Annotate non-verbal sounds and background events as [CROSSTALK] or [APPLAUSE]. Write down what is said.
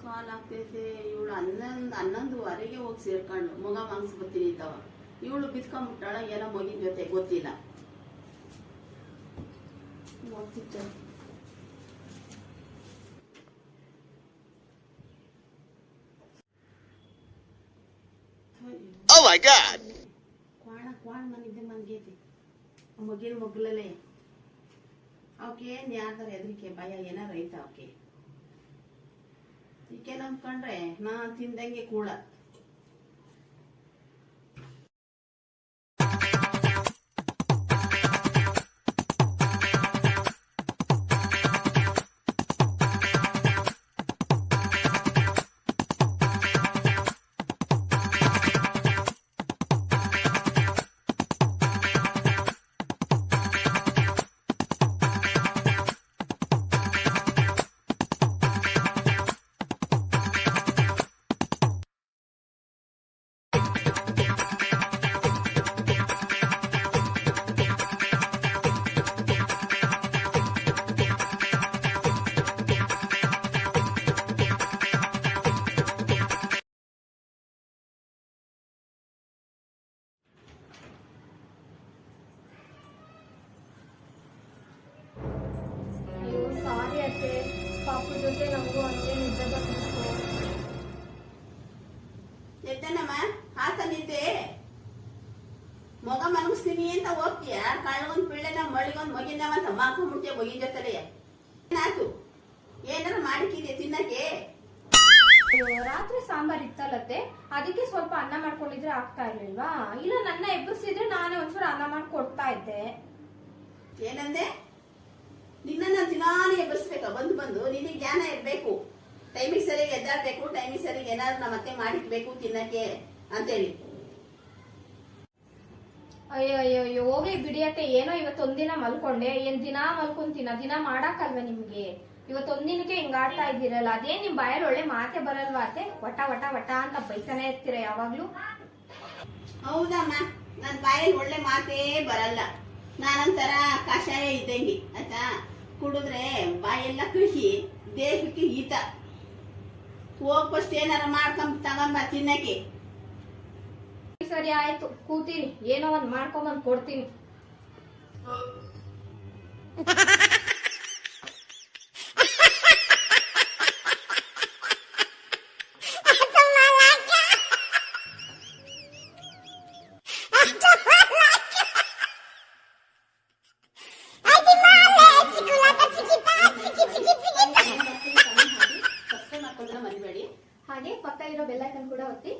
ಕಾಲ್ ಆಗ್ತೈತೆ ಇವಳು ಹನ್ನೊಂದು ಹನ್ನೊಂದುವರೆಗೆ ಹೋಗಿ ಸೇರ್ಕೊಂಡು ಮಗ ಮಾಂಸ ಬರ್ತೀನಿ ಇದ್ದವ ಇವಳು ಬಿತ್ಕೊಂಡ್ಬಿಟ್ಟಾಳ ಎಲ್ಲ ಮಗಿನ ಜೊತೆ ಗೊತ್ತಿಲ್ಲ. ಗೊತ್ತಿತ್ತು. Oh my god! ಕ್ವಾಣ ಕ್ವಾಣ ಮನಿದ್ದೆ ಮನ್ಗೈತಿ. ಮಗಿನ ಮಗ್ಲಲ್ಲೇ ಅವಕ್ಕೆ ಏನ್ ಯಾರ್ದಾರ ಹೆದರಿಕೆ ಭಯ ಏನಾರ ಐತ ಅವಕ್ಕೆ ಈಕೆ ನಂಬ್ಕೊಂಡ್ರೆ ನಾ ತಿಂದಂಗೆ ಕೂಳ. ಜೊತೆ ನಮಗೂ ಹಂಗೆ ನಿದ್ದೆ. ಬಂದಿತ್ತು ಮಗ ಮಲಗಿಸ್ತೀನಿ ಅಂತ ಹೋಗ್ತೀಯ? ಕಳ್ಳಗೊಂದ್ ಪಿಳ್ಳೆನ ಮಳಿಗೊಂದ್ ಮಗಿನವಂತ ಮಾಕೊಂಡ್ಬಿಡ್ತೀಯ ಮಗಿನ ಜೊತೆ ಏನಾಯ್ತು? ಏನಾರ ಮಾಡಿಕಿದೆ ತಿನ್ನಕ್ಕೆ? ರಾತ್ರಿ ಸಾಂಬಾರ್ ಇತ್ತಲ್ಲತ್ತೆ. ಅದಕ್ಕೆ ಸ್ವಲ್ಪ ಅನ್ನ ಮಾಡ್ಕೊಂಡಿದ್ರೆ ಆಗ್ತಾ ಇರ್ಲಿಲ್ವಾ? ಇಲ್ಲ ನನ್ನ ಎಬ್ಬಿಸಿದ್ರೆ ನಾನೇ ಒಂಚೂರು ಅನ್ನ ಮಾಡಿ ಕೊಡ್ತಾ ಇದ್ದೆ. ಏನಂದೆ? ನಿನ್ನ ದಿನಾನೇ ಎಬ್ಬರಿಸ್ಬೇಕು ಬಂದು ಬಂದು ನಿನಗೆ ಜ್ಞಾನ ಇರಬೇಕು. ಟೈಮಿಗೆ ಸರಿಯಾಗಿ ಎದ್ದಾಡ್ಬೇಕು ಟೈಮಿಗೆ ಸರಿಯಾಗಿ ಏನಾದ್ರು ನಮ್ಮ ಮತ್ತೆ ಮಾಡಿಕ್ಬೇಕು ತಿನ್ನಕ್ಕೆ ಅಂತೇಳಿ. ಅಯ್ಯೋ ಅಯ್ಯೋ ಅಯ್ಯೋ ಹೋಗ್ಲಿ ಬಿಡಿಯತ್ತೆ ಏನೋ ಇವತ್ತೊಂದಿನ ಮಲ್ಕೊಂಡೆ. ಏನ್ ದಿನ ಮಲ್ಕೊಂತೀನ ದಿನ ಮಾಡಕ್ಕಲ್ವಾ ನಿಮ್ಗೆ? ಇವತ್ತೊಂದಿನಕ್ಕೆ ಹಿಂಗ್ ಆಡ್ತಾ ಇದ್ದೀರಲ್ಲ? ಅದೇ ನಿಮ್ ಬಾಯಲ್ಲಿ ಒಳ್ಳೆ ಮಾತೆ ಬರಲ್ವಾ ಅತ್ತೆ? ವಟ ವಟ ವಟ ಅಂತ ಬೈತಾನೆ ಇರ್ತೀರ ಯಾವಾಗ್ಲೂ? ಹೌದಮ್ಮ ನನ್ ಬಾಯಲ್ಲಿ ಒಳ್ಳೆ ಮಾತೇ ಬರಲ್ಲ. ನಾನೊಂಥರ ಕಷಾಯ ಇದ್ದಂಗೆ ಆಯ್ತಾ? ಕುಡಿದ್ರೆ ಬಾಯೆಲ್ಲ ಕೃಷಿ ದೇಹಕ್ಕೆ ಹಿತ. ಹೋಗ್ ಫಸ್ಟ್ ಏನಾರ ಮಾಡ್ಕೊಂಡ್ ತಗೊಂಬ ತಿನ್ನಕ್ಕೆ. ಸರಿ ಆಯ್ತು ಕೂತೀನಿ ಏನೋ ಒಂದ್ ಮಾಡ್ಕೊಂಬಂದ್ ಕೊಡ್ತೀನಿ. [LAUGHS] ಹಾಗೆ ಪಕ್ಕ ಇರೋ ಬೆಲ್ಲೈಕನ್ ಕೂಡ ಒತ್ತಿ